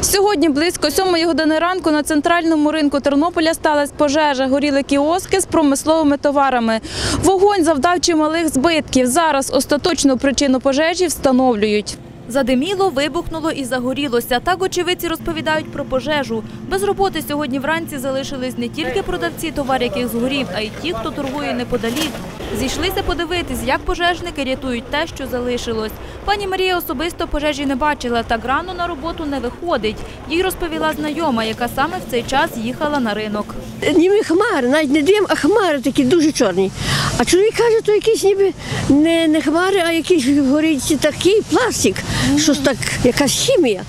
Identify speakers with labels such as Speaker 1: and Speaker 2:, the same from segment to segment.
Speaker 1: Сьогодні близько сьомої години ранку на центральному ринку Тернополя сталася пожежа. Горіли кіоски з промисловими товарами. Вогонь завдав чималих збитків. Зараз остаточну причину пожежі встановлюють. Задиміло, вибухнуло і загорілося. Так очевидці розповідають про пожежу. Без роботи сьогодні вранці залишились не тільки продавці товар, яких згорів, а й ті, хто торгує неподалік. Зійшлися подивитись, як пожежники рятують те, що залишилось. Пані Марія особисто пожежі не бачила, так рано на роботу не виходить. Їй розповіла знайома, яка саме в цей час їхала на ринок.
Speaker 2: Ніби хмари, навіть не дим, а хмари такі дуже чорні. А чоловік каже, то якісь ніби не, не хмари, а якийсь горить такий пластик, щось так, якась хімія.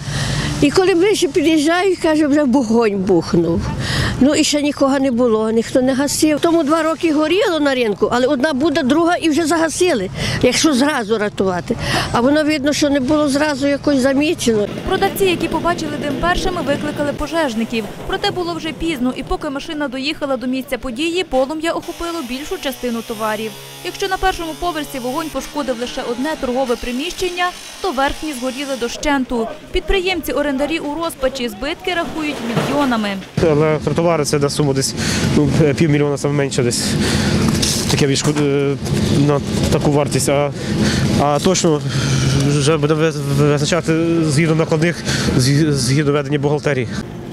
Speaker 2: І коли ближче під'їжджаю, каже, вже вогонь бухнув. Ну і ще нікого не було, ніхто не гасив. Тому два роки горіло на ринку, але одна буде, друга і вже загасили, якщо зразу рятувати. А воно видно, що не було зразу якось замічено.
Speaker 1: Продавці, які побачили дим першими, викликали пожежників. Проте було вже пізно, і поки машина доїхала до місця події, полум'я охопило більшу частину товарів. Якщо на першому поверсі вогонь пошкодив лише одне торгове приміщення, то верхні згоріли дощенту. Підприємці-орендарі у розпачі збитки рахують мільйонами.
Speaker 3: Електротовари це на суму десь ну, півмільйона саме менше десь. Таке вішку е, на таку вартість. А, а точно вже буде визначати згідно накладних, згідно ведення бухгалтерії.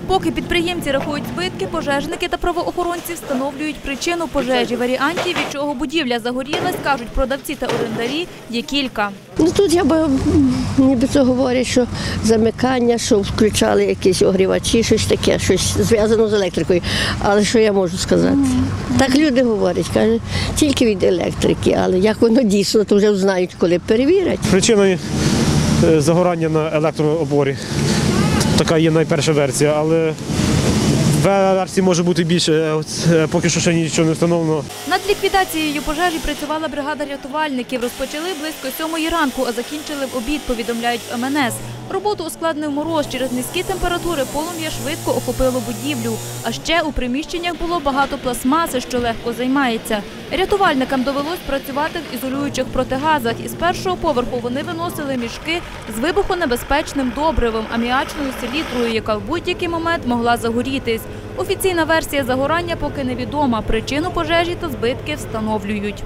Speaker 1: Поки підприємці рахують збитки, пожежники та правоохоронці встановлюють причину пожежі. Варіантів, від чого будівля загорілась, кажуть продавці та орендарі, є кілька.
Speaker 2: Ну тут я б ніби це говорять, що замикання, що включали якісь огрівачі, щось таке, щось зв'язано з електрикою. Але що я можу сказати? Так люди говорять, кажуть, тільки від електрики, але як воно дійсно, то вже знають, коли перевірять.
Speaker 3: Причиною загорання на електрооборі. Така є найперша версія, але версій може бути більше. Е, е, Поки що ще нічого не встановлено.
Speaker 1: Над ліквідацією пожежі працювала бригада рятувальників. Розпочали близько сьомої ранку, а закінчили в обід, повідомляють в МНС. Роботу ускладнив мороз. Через низькі температури полум'я швидко охопило будівлю. А ще у приміщеннях було багато пластмаси, що легко займається. Рятувальникам довелось працювати в ізолюючих протигазах. Із першого поверху вони виносили мішки з вибухонебезпечним добривом, аміачною селітрою, яка в будь-який момент могла загорітись. Офіційна версія загорання поки невідома. Причину пожежі та збитки встановлюють.